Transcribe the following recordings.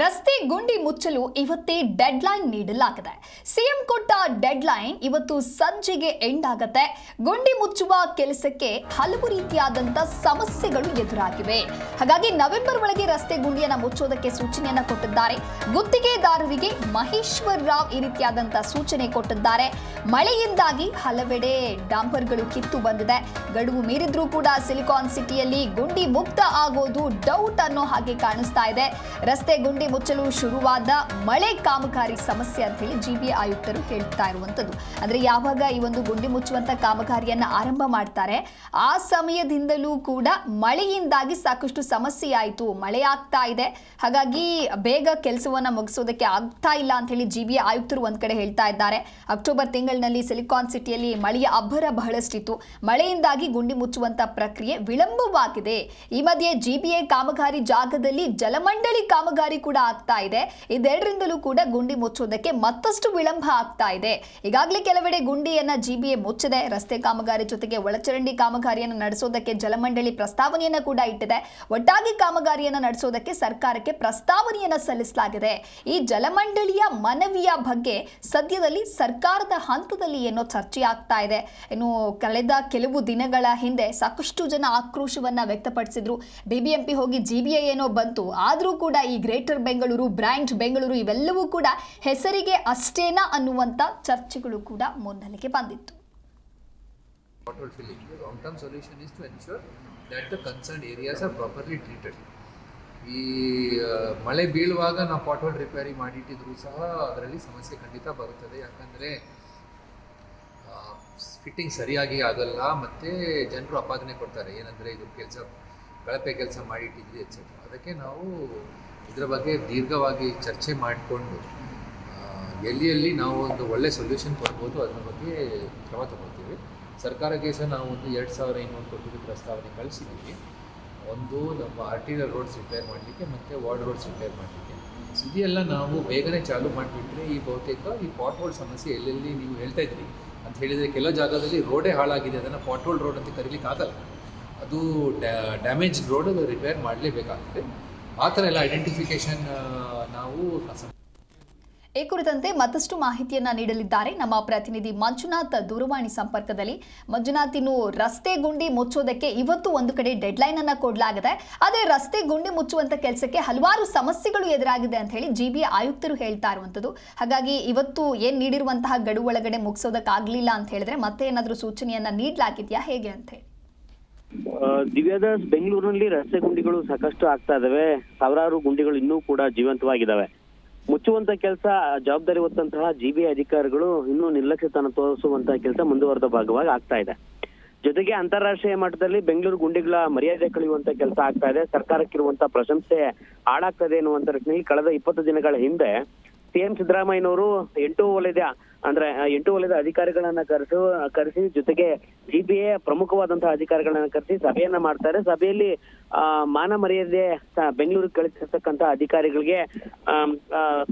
ರಸ್ತೆ ಗುಂಡಿ ಮುಚ್ಚಲು ಇವತ್ತೇ ಡೆಡ್ಲೈನ್ ನೀಡಲಾಗಿದೆ. ಸಿಎಂ ಕೊಟ್ಟ ಡೆಡ್ಲೈನ್ ಇವತ್ತು ಸಂಜೆಗೆ ಎಂಡ್ ಆಗತ್ತೆ. ಗುಂಡಿ ಮುಚ್ಚುವ ಕೆಲಸಕ್ಕೆ ಹಲವು ರೀತಿಯಾದಂತ ಸಮಸ್ಯೆಗಳು ಎದುರಾಗಿವೆ. ಹಾಗಾಗಿ ನವೆಂಬರ್ ಒಳಗೆ ರಸ್ತೆ ಗುಂಡಿಯನ್ನ ಮುಚ್ಚೋದಕ್ಕೆ ಸೂಚನೆಯನ್ನ ಕೊಟ್ಟಿದ್ದಾರೆ. ಗುತ್ತಿಗೆದಾರರಿಗೆ ಮಹೇಶ್ವರ್ ರಾವ್ ಈ ರೀತಿಯಾದಂತ ಸೂಚನೆ ಕೊಟ್ಟಿದ್ದಾರೆ. ಮಳೆಯಿಂದಾಗಿ ಹಲವೆಡೆ ಡಾಂಪರ್ಗಳು ಕಿತ್ತು ಬಂದಿದೆ. ಗಡುವು ಮೀರಿದ್ರೂ ಕೂಡ ಸಿಲಿಕಾನ್ ಸಿಟಿಯಲ್ಲಿ ಗುಂಡಿ ಮುಕ್ತ ಆಗೋದು ಡೌಟ್ ಅನ್ನೋ ಹಾಗೆ ಕಾಣಿಸ್ತಾ ಇದೆ. ರಸ್ತೆ ಗುಂಡಿ ಮುಚ್ಚಲು ಶುರುವಾದ ಮಳೆ ಕಾಮಗಾರಿ ಸಮಸ್ಯೆ ಅಂತ ಹೇಳಿ ಜಿಬಿ ಆಯುಕ್ತರು ಹೇಳ್ತಾ ಇರುವಂತದ್ದು ಅಂದ್ರೆ ಯಾವಾಗ ಈ ಒಂದು ಗುಂಡಿ ಮುಚ್ಚುವಂತ ಕಾಮಗಾರಿಯನ್ನ ಆರಂಭ ಮಾಡ್ತಾರೆ, ಆ ಸಮಯದಿಂದಲೂ ಕೂಡ ಮಳೆಯಿಂದಾಗಿ ಸಾಕಷ್ಟು ಸಮಸ್ಯೆ ಆಯಿತು, ಮಳೆ ಆಗ್ತಾ ಇದೆ. ಹಾಗಾಗಿ ಬೇಗ ಕೆಲಸವನ್ನ ಮುಗಿಸೋದಕ್ಕೆ ಆಗ್ತಾ ಇಲ್ಲ ಅಂತ ಹೇಳಿ ಜಿಬಿ ಆಯುಕ್ತರು ಒಂದ್ ಕಡೆ ಹೇಳ್ತಾ ಇದ್ದಾರೆ. ಅಕ್ಟೋಬರ್ ತಿಂಗಳಿನಲ್ಲಿ ಸಿಲಿಕಾನ್ ಸಿಟಿಯಲ್ಲಿ ಮಳೆಯ ಅಬ್ಬರ ಬಹಳಷ್ಟಿತ್ತು. ಮಳೆಯಿಂದಾಗಿ ಗುಂಡಿ ಮುಚ್ಚುವಂತ ಪ್ರಕ್ರಿಯೆ ವಿಳಂಬವಾಗಿದೆ. ಈ ಮಧ್ಯೆ ಜಿಬಿಎ ಕಾಮಗಾರಿ ಜಾಗದಲ್ಲಿ ಜಲಮಂಡಳಿ ಕಾಮಗಾರಿ ಆಗ್ತಾ ಇದೆ. ಇದೆರಡರಿಂದಲೂ ಕೂಡ ಗುಂಡಿ ಮುಚ್ಚೋದಕ್ಕೆ ಮತ್ತಷ್ಟು ವಿಳಂಬ ಆಗ್ತಾ ಇದೆ. ಈಗಾಗಲೇ ಕೆಲವೆಡೆ ಗುಂಡಿಯನ್ನ ಜಿಬಿಎ ಮುಚ್ಚಿದೆ. ರಸ್ತೆ ಕಾಮಗಾರಿ ಜೊತೆಗೆ ಒಳಚರಂಡಿ ಕಾಮಗಾರಿಯನ್ನು ನಡೆಸೋದಕ್ಕೆ ಜಲಮಂಡಳಿ ಪ್ರಸ್ತಾವನೆಯನ್ನ ಕೂಡ ಇಟ್ಟಿದೆ. ಒಟ್ಟಾಗಿ ಕಾಮಗಾರಿಯನ್ನು ನಡೆಸೋದಕ್ಕೆ ಸರ್ಕಾರಕ್ಕೆ ಪ್ರಸ್ತಾವನೆಯನ್ನ ಸಲ್ಲಿಸಲಾಗಿದೆ. ಈ ಜಲಮಂಡಳಿಯ ಮನವಿಯ ಬಗ್ಗೆ ಸದ್ಯದಲ್ಲಿ ಸರ್ಕಾರದ ಹಂತದಲ್ಲಿ ಏನೋ ಚರ್ಚೆ ಆಗ್ತಾ ಇದೆ. ಇನ್ನು ಕಳೆದ ಕೆಲವು ದಿನಗಳ ಹಿಂದೆ ಸಾಕಷ್ಟು ಜನ ಆಕ್ರೋಶವನ್ನ ವ್ಯಕ್ತಪಡಿಸಿದ್ರು. ಬಿಬಿಎಂಪಿ ಹೋಗಿ ಜಿಬಿಎ ಏನೋ ಬಂತು. ಆದರೂ ಕೂಡ ಈ ಗ್ರೇಟರ್ ಬೆಂಗಳೂರು ಬ್ರ್ಯಾಂಡ್ ಬೆಂಗಳೂರು ಇವೆಲ್ಲವೂ ಕೂಡ ಹೆಸರಿಗೆ ಅಷ್ಟೇನಾ ಅನ್ನುವಂತ ಚರ್ಚೆಗಳು ಕೂಡ ಮುನ್ನೆಲೆಗೆ ಬಂದಿತ್ತು. Areas are properly treated. ಈ ಮಳೆ ಬೀಳುವಾಗ ನಾವು ಪಾಟ್ಹೋಲ್ ರಿಪೇರಿ ಮಾಡಿಟ್ಟಿದ್ರು ಸಹ ಅದರಲ್ಲಿ ಸಮಸ್ಯೆ ಖಂಡಿತ ಬರುತ್ತದೆ. ಯಾಕಂದರೆ ಫಿಟ್ಟಿಂಗ್ ಸರಿಯಾಗಿ ಆಗಲ್ಲ ಮತ್ತು ಜನರು ಅಪಾದನೆ ಕೊಡ್ತಾರೆ. ಏನಂದರೆ ಇದು ಕೆಲಸ, ಕಳಪೆ ಕೆಲಸ ಮಾಡಿಟ್ಟಿದ್ವಿ ಎಕ್ಸೆಟ್ರಾ ಅದಕ್ಕೆ ನಾವು ಇದರ ಬಗ್ಗೆ ದೀರ್ಘವಾಗಿ ಚರ್ಚೆ ಮಾಡಿಕೊಂಡು ಎಲ್ಲಿ ನಾವು ಒಂದು ಒಳ್ಳೆ ಸೊಲ್ಯೂಷನ್ ಕೊಡ್ಬೋದು ಅದರ ಬಗ್ಗೆ ಕ್ರಮ ತಗೊಳ್ತೀವಿ. ಸರ್ಕಾರಕ್ಕೆ ಸಹ ನಾವು ಒಂದು ಎರಡು ಸಾವಿರ ಇನ್ನೂರು ಕೋಟಿ ಪ್ರಸ್ತಾವನೆ ಕಳಿಸಿದ್ದೀವಿ ಒಂದು ನಮ್ಮ ಆರ್ಟಿರಿಯಲ್ ರೋಡ್ಸ್ ರಿಪೇರ್ ಮಾಡಲಿಕ್ಕೆ ಮತ್ತು ವಾರ್ಡ್ ರೋಡ್ಸ್ ರಿಪೇರ್ ಮಾಡಲಿಕ್ಕೆ. ಇದೆಲ್ಲ ನಾವು ಬೇಗನೆ ಚಾಲು ಮಾಡಿಬಿಟ್ರೆ ಈ ಬಹುತೇಕ ಈ ಪಾಟ್ ಹೋಲ್ ಸಮಸ್ಯೆ ಎಲ್ಲೆಲ್ಲಿ ನೀವು ಹೇಳ್ತಾ ಇದ್ರಿ. ಅಂತ ಹೇಳಿದರೆ ಕೆಲವು ಜಾಗದಲ್ಲಿ ರೋಡೇ ಹಾಳಾಗಿದೆ, ಅದನ್ನು ಪಾಟ್ ಹೋಲ್ ರೋಡ್ ಅಂತ ಕರೀಲಿಕ್ಕೆ ಆಗಲ್ಲ ಅದು ಡ್ಯಾಮೇಜ್ ರೋಡ್ ರಿಪೇರ್ ಮಾಡಲೇಬೇಕಾಗುತ್ತೆ. ಆ ಎಲ್ಲ ಐಡೆಂಟಿಫಿಕೇಶನ್ ನಾವು ಈ ಕುರಿತಂತೆ ಮತ್ತಷ್ಟು ಮಾಹಿತಿಯನ್ನ ನೀಡಲಿದ್ದಾರೆ ನಮ್ಮ ಪ್ರತಿನಿಧಿ ಮಂಜುನಾಥ್ ದೂರವಾಣಿ ಸಂಪರ್ಕದಲ್ಲಿ. ಮಂಜುನಾಥ್, ಇನ್ನು ರಸ್ತೆ ಗುಂಡಿ ಮುಚ್ಚೋದಕ್ಕೆ ಇವತ್ತು ಒಂದು ಕಡೆ ಡೆಡ್ಲೈನ್ ಅನ್ನ ಕೊಡಲಾಗಿದೆ. ಆದರೆ ರಸ್ತೆ ಗುಂಡಿ ಮುಚ್ಚುವಂತ ಕೆಲಸಕ್ಕೆ ಹಲವಾರು ಸಮಸ್ಯೆಗಳು ಎದುರಾಗಿದೆ ಅಂತ ಹೇಳಿ ಜಿಬಿ ಆಯುಕ್ತರು ಹೇಳ್ತಾ ಇರುವಂತದ್ದು. ಹಾಗಾಗಿ ಇವತ್ತು ಏನ್ ನೀಡಿರುವಂತಹ ಗಡುವು ಒಳಗಡೆ ಮುಗಿಸೋದಕ್ಕಾಗ್ಲಿಲ್ಲ ಅಂತ ಹೇಳಿದ್ರೆ ಮತ್ತೆ ಏನಾದರೂ ಸೂಚನೆಯನ್ನ ನೀಡಲಾಗಿದೆಯಾ? ಹೇಗೆ ಅಂತ ಹೇಳಿ. ದಿವ್ಯಾದಾಸ್ ಬೆಂಗಳೂರಿನಲ್ಲಿ ರಸ್ತೆ ಗುಂಡಿಗಳು ಸಾಕಷ್ಟು ಆಗ್ತಾ ಇದಾವೆ. ಸಾವಿರಾರು ಗುಂಡಿಗಳು ಇನ್ನೂ ಕೂಡ ಜೀವಂತವಾಗಿದ್ದಾವೆ ಮುಚ್ಚುವಂತ ಕೆಲಸ, ಜವಾಬ್ದಾರಿ ಹೊತ್ತಂತಹ ಜಿಬಿ ಅಧಿಕಾರಿಗಳು ಇನ್ನೂ ನಿರ್ಲಕ್ಷ್ಯತನ ತೋರಿಸುವಂತ ಕೆಲಸ ಮುಂದುವರೆದ ಭಾಗವಾಗಿ ಆಗ್ತಾ ಇದೆ. ಜೊತೆಗೆ ಅಂತಾರಾಷ್ಟ್ರೀಯ ಮಟ್ಟದಲ್ಲಿ ಬೆಂಗಳೂರು ಗುಂಡಿಗಳ ಮರ್ಯಾದೆ ಕಳೆಯುವಂತ ಕೆಲಸ ಆಗ್ತಾ ಇದೆ. ಸರ್ಕಾರಕ್ಕಿರುವಂತಹ ಪ್ರಶಂಸೆ ಹಾಳಾಗ್ತದೆ ಎನ್ನುವಂತ ರೀತಿಯಲ್ಲಿ ಕಳೆದ ಇಪ್ಪತ್ತು ದಿನಗಳ ಹಿಂದೆ ಸಿಎಂ ಸಿದ್ದರಾಮಯ್ಯನವರು ಎಂಟು ವಲಯದ ಅಂದ್ರೆ ಎಂಟು ವಲಯದ ಅಧಿಕಾರಿಗಳನ್ನ ಕರೆಸು ಕರೆಸಿ, ಜೊತೆಗೆ ಜಿಬಿಎ ಪ್ರಮುಖವಾದಂತಹ ಅಧಿಕಾರಿಗಳನ್ನ ಕರೆಸಿ ಸಭೆಯನ್ನ ಮಾಡ್ತಾರೆ. ಸಭೆಯಲ್ಲಿ ಮಾನ ಮರ್ಯಾದೆ ಬೆಂಗಳೂರಿಗೆ ಕಳಿಸಿರ್ತಕ್ಕಂತಹ ಅಧಿಕಾರಿಗಳಿಗೆ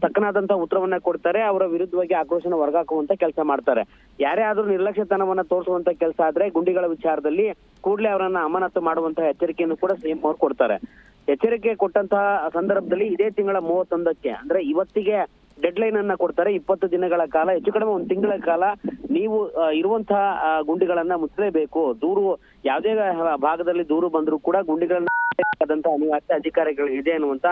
ತಕ್ಕನಾದಂತಹ ಉತ್ತರವನ್ನ ಕೊಡ್ತಾರೆ. ಅವರ ವಿರುದ್ಧವಾಗಿ ಆಕ್ರೋಶನ ಹೊರಗಾಕುವಂತ ಕೆಲಸ ಮಾಡ್ತಾರೆ. ಯಾರೇ ಆದ್ರೂ ನಿರ್ಲಕ್ಷ್ಯತನವನ್ನ ತೋರಿಸುವಂತ ಕೆಲಸ ಆದ್ರೆ, ಗುಂಡಿಗಳ ವಿಚಾರದಲ್ಲಿ ಕೂಡಲೇ ಅವರನ್ನ ಅಮಾನತು ಮಾಡುವಂತಹ ಎಚ್ಚರಿಕೆಯನ್ನು ಕೂಡ ಸಿಎಂ ಅವರು ಕೊಡ್ತಾರೆ. ಎಚ್ಚರಿಕೆ ಕೊಟ್ಟಂತಹ ಸಂದರ್ಭದಲ್ಲಿ ಇದೇ ತಿಂಗಳ ಮೂವತ್ತೊಂದಕ್ಕೆ, ಅಂದ್ರೆ ಇವತ್ತಿಗೆ ಡೆಡ್ಲೈನ್ ಅನ್ನ ಕೊಡ್ತಾರೆ. ಇಪ್ಪತ್ತು ದಿನಗಳ ಕಾಲ, ಹೆಚ್ಚು ಕಡಿಮೆ ಒಂದು ತಿಂಗಳ ಕಾಲ ನೀವು ಇರುವಂತಹ ಗುಂಡಿಗಳನ್ನ ಮುಚ್ಚಲೇಬೇಕು. ದೂರು, ಯಾವುದೇ ಭಾಗದಲ್ಲಿ ದೂರು ಬಂದರೂ ಕೂಡ ಗುಂಡಿಗಳನ್ನ ಅನಿವಾರ್ಯ ಅಧಿಕಾರಿಗಳು ಇದೆ ಅನ್ನುವಂತ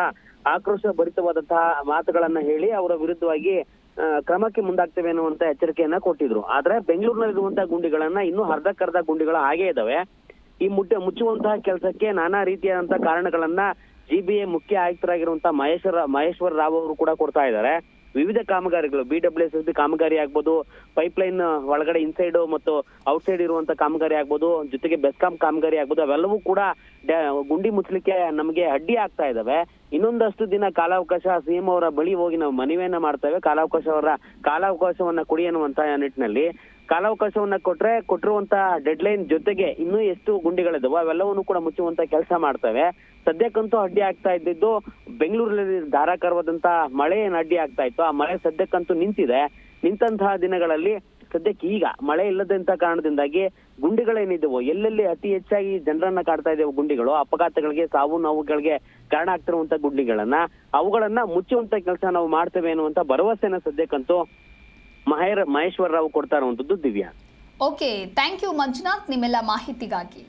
ಆಕ್ರೋಶ ಭರಿತವಾದಂತಹ ಮಾತುಗಳನ್ನ ಹೇಳಿ ಅವರ ವಿರುದ್ಧವಾಗಿ ಕ್ರಮಕ್ಕೆ ಮುಂದಾಗ್ತೇವೆ ಅನ್ನುವಂತ ಎಚ್ಚರಿಕೆಯನ್ನ ಕೊಟ್ಟಿದ್ರು. ಆದ್ರೆ ಬೆಂಗಳೂರಿನಲ್ಲಿರುವಂತಹ ಗುಂಡಿಗಳನ್ನ ಇನ್ನೂ ಅರ್ಧಕ್ಕರ್ಧ ಗುಂಡಿಗಳು ಹಾಗೆ ಇದಾವೆ. ಈ ಮುಟ್ಟೆ, ಮುಚ್ಚುವಂತಹ ಕೆಲಸಕ್ಕೆ ನಾನಾ ರೀತಿಯಾದಂತಹ ಕಾರಣಗಳನ್ನ ಜಿಬಿಎ ಮುಖ್ಯ ಆಯುಕ್ತರಾಗಿರುವಂತಹ ಮಹೇಶ್ವರ ಮಹೇಶ್ವರ ರಾವ್ ಅವರು ಕೂಡ ಕೊಡ್ತಾ ಇದ್ದಾರೆ. ವಿವಿಧ ಕಾಮಗಾರಿಗಳು B W S S B ಕಾಮಗಾರಿ ಆಗ್ಬೋದು ಪೈಪ್ಲೈನ್ ಒಳಗಡೆ ಇನ್ಸೈಡ್ ಮತ್ತು ಔಟ್ಸೈಡ್ ಇರುವಂತ ಕಾಮಗಾರಿ ಆಗ್ಬೋದು, ಜೊತೆಗೆ ಬೆಸ್ಕಾಂ ಕಾಮಗಾರಿ ಆಗ್ಬೋದು, ಅವೆಲ್ಲವೂ ಕೂಡ ಗುಂಡಿ ಮುಚ್ಚಲಿಕ್ಕೆ ನಮಗೆ ಅಡ್ಡಿ ಆಗ್ತಾ ಇದಾವೆ. ಇನ್ನೊಂದಷ್ಟು ದಿನ ಕಾಲಾವಕಾಶ ಸಿಎಂ ಅವರ ಬಳಿ ಹೋಗಿ ನಾವು ಮನವಿಯನ್ನ ಮಾಡ್ತೇವೆ. ಕಾಲಾವಕಾಶ ಅವರ, ಕಾಲಾವಕಾಶವನ್ನ ಕೊಡಿ ಅನ್ನುವಂತ ನಿಟ್ಟಿನಲ್ಲಿ. ಕಾಲಾವಕಾಶವನ್ನ ಕೊಟ್ರೆ ಕೊಟ್ಟಿರುವಂತ ಡೆಡ್ ಲೈನ್ ಜೊತೆಗೆ ಇನ್ನೂ ಎಷ್ಟು ಗುಂಡಿಗಳಿದ್ದವು ಅವೆಲ್ಲವನ್ನೂ ಕೂಡ ಮುಚ್ಚುವಂತ ಕೆಲಸ ಮಾಡ್ತವೆ. ಸದ್ಯಕ್ಕಂತೂ ಅಡ್ಡಿ ಆಗ್ತಾ ಇದ್ದಿದ್ದು ಬೆಂಗಳೂರಲ್ಲಿ ಧಾರಾಕಾರವಾದಂತ ಮಳೆ ಏನು ಅಡ್ಡಿ ಆಗ್ತಾ ಇತ್ತು? ಆ ಮಳೆ ಸದ್ಯಕ್ಕಂತೂ ನಿಂತಿದೆ. ನಿಂತಹ ದಿನಗಳಲ್ಲಿ ಸದ್ಯಕ್ಕೆ ಈಗ ಮಳೆ ಇಲ್ಲದಂತ ಕಾರಣದಿಂದಾಗಿ ಗುಂಡಿಗಳೇನಿದ್ದವು ಎಲ್ಲೆಲ್ಲಿ ಅತಿ ಹೆಚ್ಚಾಗಿ ಜನರನ್ನ ಕಾಡ್ತಾ ಇದ್ದೇವೆ ಗುಂಡಿಗಳು, ಅಪಘಾತಗಳಿಗೆ ಸಾವು ನೋವುಗಳಿಗೆ ಕಾರಣ ಆಗ್ತಿರುವಂತ ಗುಂಡಿಗಳನ್ನ, ಅವುಗಳನ್ನ ಮುಚ್ಚುವಂತ ಕೆಲಸ ನಾವು ಮಾಡ್ತೇವೆ ಅನ್ನುವಂತ ಭರವಸೆನ ಸದ್ಯಕ್ಕಂತೂ ಮಹೇಶ್ವರ ರಾವ್ ಕೊಡ್ತಾ ಇರುವಂತದ್ದು Divya. Okay thank you Manjunath ನಿಮ್ಮೆಲ್ಲ ಮಾಹಿತಿಗಾಗಿ.